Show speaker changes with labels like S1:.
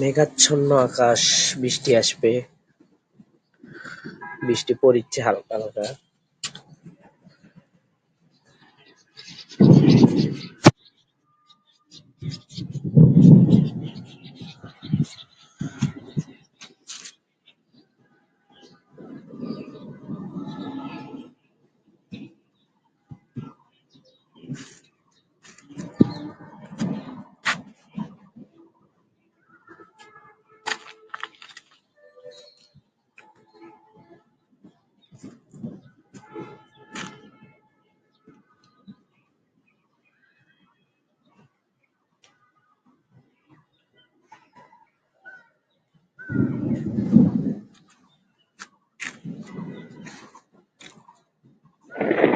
S1: মেঘাচ্ছন্ন আকাশ বৃষ্টি আসবে। বৃষ্টি পড়িচ্ছে হালকা হালকা। はい。